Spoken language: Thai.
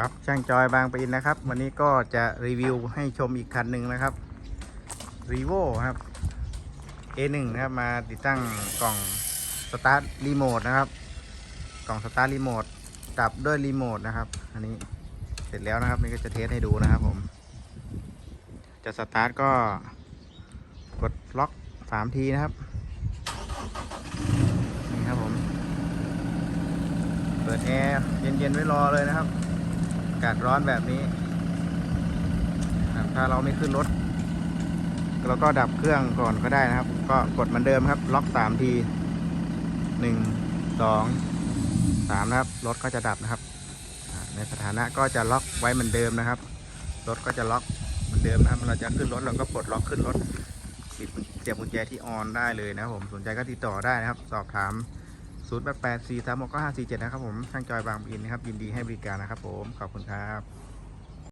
ครับช่างจอยบางปะอินนะครับ วันนี้ก็จะรีวิวให้ชมอีกคันหนึ่งนะครับ r e v o ครับ A1 นะครับมาติดตั้งกล่องสตาร์ทรีโมทนะครับ กล่องสตาร์ทรีโมทดับด้วยรีโมทนะครับ อันนี้เสร็จแล้วนะครับนี่ก็จะเทสให้ดูนะครับผม จะสตาร์ทก็กดล็อกสามทีนะครับนี่ครับผม เปิดแอร์เย็นๆไว้รอเลยนะครับากาศร้อนแบบนี้ ถ้าเราไม่ขึ้นรถเราก็ดับเครื่องก่อนก็ได้นะครับ ก็กดเหมือนเดิมครับ ล็อกสามทีหนึ่งสองสามนะครับ รถก็จะดับนะครับ ในสถานะก็จะล็อกไว้เหมือนเดิมนะครับ รถก็จะล็อกเหมือนเดิมนะครับ เราจะขึ้นรถเราก็ปลดล็อกขึ้นรถปิดเสียบกุญแจที่ออนได้เลยนะครับผม สนใจก็ติดต่อได้นะครับ สอบถาม 0 8 8 4 3 6 9 5 4 7 นะครับผมช่างจอยบางปะอินนะครับ ยินดีให้บริการนะครับผม ขอบคุณครับ